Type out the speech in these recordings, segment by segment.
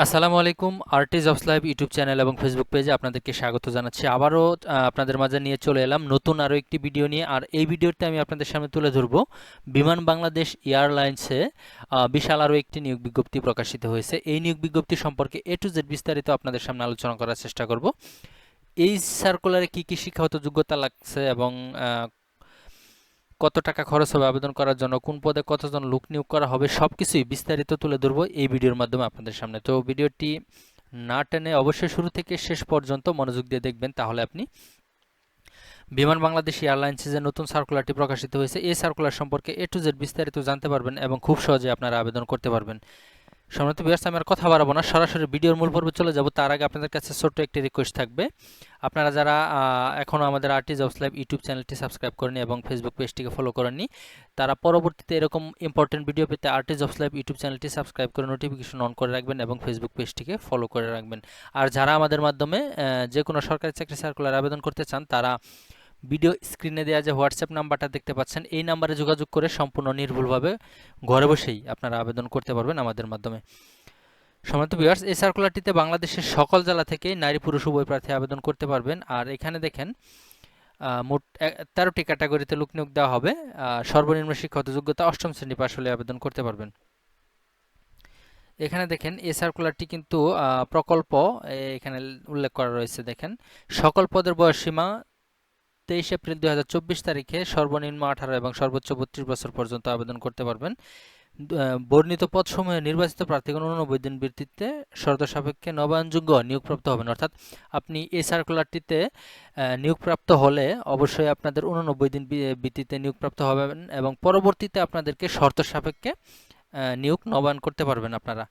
আসসালামু আলাইকুম artist of live YouTube channel এবং ফেসবুক পেজে আপনাদেরকে স্বাগত জানাচ্ছি। আবারও আপনাদের মাঝে নিয়ে চলে এলাম নতুন আরও একটি ভিডিও নিয়ে। আর এই ভিডিওতে আমি আপনাদের সামনে তুলে ধরবো, বিমান বাংলাদেশ এয়ারলাইন্সে বিশাল আরও একটি নিয়োগ বিজ্ঞপ্তি প্রকাশিত হয়েছে। এই নিয়োগ বিজ্ঞপ্তি সম্পর্কে এ টু জেড বিস্তারিত আপনাদের সামনে আলোচনা করার চেষ্টা করব। এই সার্কুলারে কী কী শিক্ষাগত যোগ্যতা লাগছে এবং কত টাকা খরচ হবে আবেদন করার জন্য, কোন পদে কতজন লোক নিয়োগ করা হবে সব কিছুই বিস্তারিত তুলে ধরব এই ভিডিওর মাধ্যমে আপনাদের সামনে। তো ভিডিওটি না টেনে অবশ্যই শুরু থেকে শেষ পর্যন্ত মনোযোগ দিয়ে দেখবেন, তাহলে আপনি বিমান বাংলাদেশ এয়ারলাইন্সে যে নতুন সার্কুলারটি প্রকাশিত হয়েছে, এই সার্কুলার সম্পর্কে এ টু জেড বিস্তারিত জানতে পারবেন এবং খুব সহজে আপনারা আবেদন করতে পারবেন। সম্মানিত বিয়ার্স আমি আর কথা বাড়াবো না। সরাসরি ভিডিওর মূল পর্বে চলে যাব। তার আগে আপনাদের কাছে ছোট্ট একটি রিকোয়েস্ট থাকবে। আপনারা যারা এখনও আমাদের আর্টিজ অফ লাইভ ইউটিউব চ্যানেলটি সাবস্ক্রাইব করেনি এবং ফেসবুক পেজটিকে ফলো করেননি, তারা পরবর্তীতে এরকম ইম্পর্টেন্ট ভিডিও পেতে আর্টিজ অফ লাইভ ইউটিউব চ্যানেলটি সাবস্ক্রাইব করে নোটিফিকেশন অন করে রাখবেন এবং ফেসবুক পেজটিকে ফলো করে রাখবেন। আর যারা আমাদের মাধ্যমে যে কোনো সরকারি চাকরি সার্কুলার আবেদন করতে চান, তারা ভিডিও স্ক্রিনে দেওয়া যে হোয়াটসঅ্যাপ নাম্বারটা দেখতে পাচ্ছেন, এই নাম্বারে যোগাযোগ করে সম্পূর্ণ নির্ভুলভাবে ঘরে বসেই আপনারা আবেদন করতে পারবেন আমাদের মাধ্যমে। সম্মানিত ভিউয়ার্স এই সার্কুলারটিতে বাংলাদেশের সকল জেলা থেকে নারী পুরুষ উভয় প্রার্থী আবেদন করতে পারবেন। আর এখানে দেখেন মোট তেরোটি ক্যাটাগরিতে লোক নিয়োগ দেওয়া হবে। সর্বনিম্ন শিক্ষাগত যোগ্যতা অষ্টম শ্রেণি পাশ হলে আবেদন করতে পারবেন। এখানে দেখেন, এই সার্কুলারটি কিন্তু প্রকল্প এখানে উল্লেখ করা রয়েছে। দেখেন, সকল পদের বয়সসীমা তেইশ এপ্রিল দুই তারিখে সর্বনিম্ন আঠারো এবং সর্বোচ্চ বত্রিশ বছর পর্যন্ত আবেদন করতে পারবেন। দু- বর্ণিত পদসমূহে নির্বাচিত প্রার্থীগণ উননব্বই দিন ভিত্তিতে শর্ত সাপেক্ষে নবায়নযোগ্য নিয়োগপ্রাপ্ত হবেন। অর্থাৎ আপনি এই সার্কুলারটিতে নিয়োগপ্রাপ্ত হলে অবশ্যই আপনাদের উননব্বই দিন ভিত্তিতে নিয়োগপ্রাপ্ত হবেন এবং পরবর্তীতে আপনাদেরকে শর্ত সাপেক্ষে নিয়োগ নবায়ন করতে পারবেন আপনারা।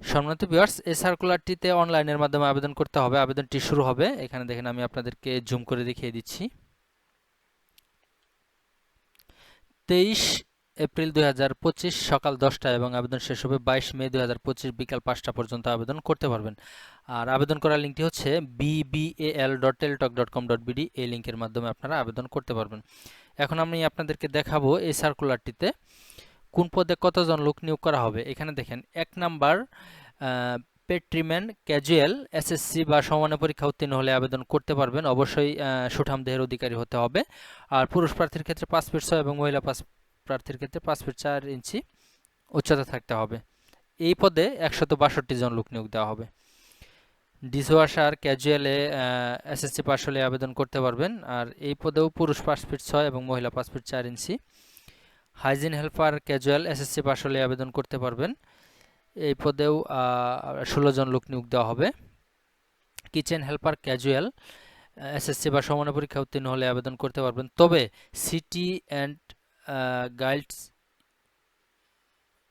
সম্মানিত ভিউয়ার্স এই সার্কুলারটিতে অনলাইনের মাধ্যমে আবেদন করতে হবে। আবেদনটি শুরু হবে। এখানে দেখেন আমি আপনাদেরকে জুম করে দেখিয়ে দিচ্ছি। তেইশ এপ্রিল দুই হাজার পঁচিশ সকাল দশটা এবং আবেদন শেষ হবে বাইশ মে দু হাজার পঁচিশ বিকাল পাঁচটা পর্যন্ত আবেদন করতে পারবেন। আর আবেদন করার লিঙ্কটি হচ্ছে BBL dot Teletalk dot com dot BD এই লিঙ্কের মাধ্যমে আপনারা আবেদন করতে পারবেন। এখন আমি আপনাদেরকে দেখাবো এই সার্কুলারটিতে কোন পদে কতজন লোক নিয়োগ করা হবে? এখানে দেখেন, এক নাম্বার পেট্রিম্যান ক্যাজুয়াল এসএসসি বা সমানের পরীক্ষা উত্তীর্ণ হলে আবেদন করতে পারবেন। অবশ্যই সুঠাম দেহের অধিকারী হতে হবে। আর পুরুষ প্রার্থীর ক্ষেত্রে পাঁচ ফিট ছয় এবং মহিলা পাঁচ প্রার্থীর ক্ষেত্রে পাঁচ ফিট চার ইঞ্চি উচ্চতা থাকতে হবে। এই পদে একশত বাষট্টি জন লোক নিয়োগ দেওয়া হবে। ডিসওয়াশার ক্যাজুয়ালে এসএসসি পাস হলে আবেদন করতে পারবেন। আর এই পদেও পুরুষ পাঁচ ফিট ছয় এবং মহিলা পাঁচ ফিট চার inch. Hygiene helper casual SSC pass হলে আবেদন করতে পারবেন। এই পদেও ষোলো জন লোক নিয়োগ দেওয়া হবে। কিচেন হেল্পার ক্যাজুয়াল, এসএসসি বা সমানের পরীক্ষা উত্তীর্ণ হলে আবেদন করতে পারবেন। তবে City and Guilds,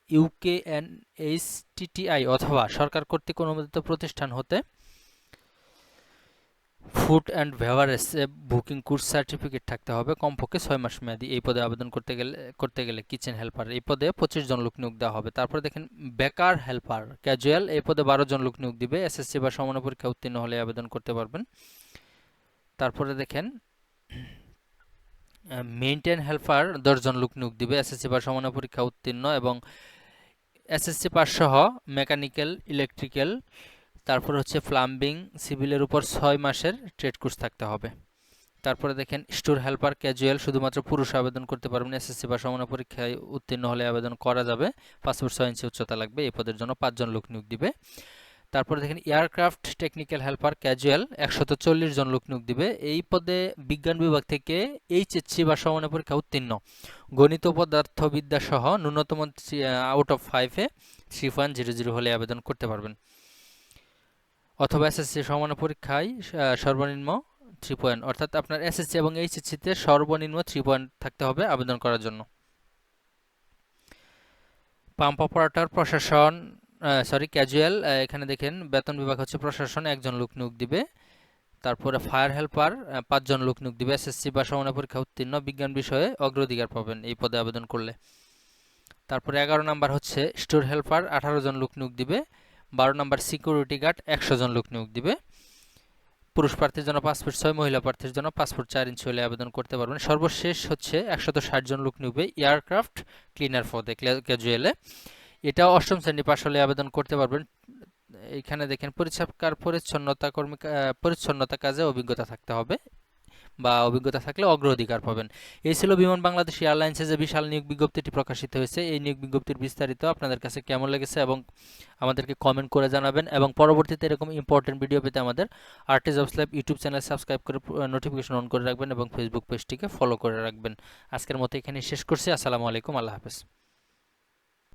UK N H TTI অথবা সরকার কর্তৃক অনুমোদিত প্রতিষ্ঠান হতে food and beverage booking course certificate থাকতে হবে। কমপক্ষে ছয় মাস মেয়াদি। এই পদে আবেদন করতে গেলে করতে গেলে কিচেন হেল্পার। এই পদে পঁচিশ জন লোক নিয়োগ দেওয়া হবে। তারপরে দেখেন, বেকার হেল্পার, ক্যাজুয়াল, এই পদে বারো জন লোক নিয়োগ দিবে। এসএসসি বা সমান পরীক্ষা উত্তীর্ণ হলে আবেদন করতে পারবেন। তারপরে দেখেন মেইনটেন হেল্পার দশজন লোক নিয়োগ দিবে। এসএসসি বা সমান পরীক্ষা উত্তীর্ণ এবং এসএসসি পাস সহ মেকানিক্যাল, ইলেকট্রিক্যাল তারপর হচ্ছে প্লাম্বিং সিভিলের উপর ছয় মাসের ট্রেড কোর্স থাকতে হবে। তারপরে দেখেন স্টোর হেল্পার ক্যাজুয়াল শুধুমাত্র পুরুষ আবেদন করতে পারবেন এসএসসি বা সমান পরীক্ষায় উত্তীর্ণ হলে আবেদন করা যাবে। পাসপোর্ট ছয় ইঞ্চি উচ্চতা লাগবে, এই পদের জন্য পাঁচজন লোক নিয়োগ দিবে। তারপরে দেখেন এয়ারক্রাফট টেকনিক্যাল হেল্পার ক্যাজুয়াল একশত চল্লিশ জন লোক নিয়োগ দিবে। এই পদে বিজ্ঞান বিভাগ থেকে এইচএসসি বা সমানের পরীক্ষা উত্তীর্ণ। গণিত পদার্থবিদ্যা সহ ন্যূনতম আউট অফ ফাইভে থ্রি পয়েন্ট জিরো জিরো হলে আবেদন করতে পারবেন। অথবা এসএসসি সমান পরীক্ষায় সর্বনিম্ন থ্রি পয়েন্ট অর্থাৎ আপনার এসএসসি এবং এইচএসসিতে সর্বনিম্ন থ্রি পয়েন্ট থাকতে হবে আবেদন করার জন্য। পাম্প অপারেটর প্রশাসন সরি ক্যাজুয়াল এখানে দেখেন বেতন বিভাগ হচ্ছে প্রশাসন, একজন লোক নিয়োগ দিবে। তারপরে ফায়ার হেল্পার পাঁচজন লোক নিয়োগ দিবে। এসএসসি বা সমানের পরীক্ষা উত্তীর্ণ, বিজ্ঞান বিষয়ে অগ্রাধিকার পাবেন এই পদে আবেদন করলে। তারপরে এগারো নাম্বার হচ্ছে স্টোর হেল্পার আঠারো জন লোক নিয়োগ দিবে। বারো নম্বর সিকিউরিটি গার্ড একশো জন লোক নিয়োগ দিবে। পুরুষ প্রার্থীর জন্য পাসপোর্ট ছয়, মহিলা প্রার্থীর জন্য পাসপোর্ট চার ইঞ্চি হলে আবেদন করতে পারবেন। সর্বশেষ হচ্ছে একশত ষাট জন লোক নিবে এয়ারক্রাফট ক্লিনার পদে ক্যাজুয়ালে এটা অষ্টম শ্রেণি পাশ হলে আবেদন করতে পারবেন। এইখানে দেখেন পরিষ্কার পরিচ্ছন্নতা কর্মী পরিচ্ছন্নতা কাজে অভিজ্ঞতা থাকতে হবে। বা অভিজ্ঞতা থাকলে অগ্রাধিকার পাবেন। এই ছিল বিমান বাংলাদেশ এয়ারলাইন্সে যে বিশাল নিয়োগ বিজ্ঞপ্তিটি প্রকাশিত হয়েছে। এই নিয়োগ বিজ্ঞপ্তির বিস্তারিত আপনাদের কাছে কেমন লেগেছে এবং আমাদেরকে কমেন্ট করে জানাবেন এবং পরবর্তীতে এরকম ইম্পর্টেন্ট ভিডিও পেতে আমাদের arts of live YouTube channel subscribe করে নোটিফিকেশন অন করে রাখবেন এবং ফেসবুক পেজটিকে ফলো করে রাখবেন। আজকের মতো এখানে শেষ করছি। আসসালামু আলাইকুম। আল্লাহ হাফেজ।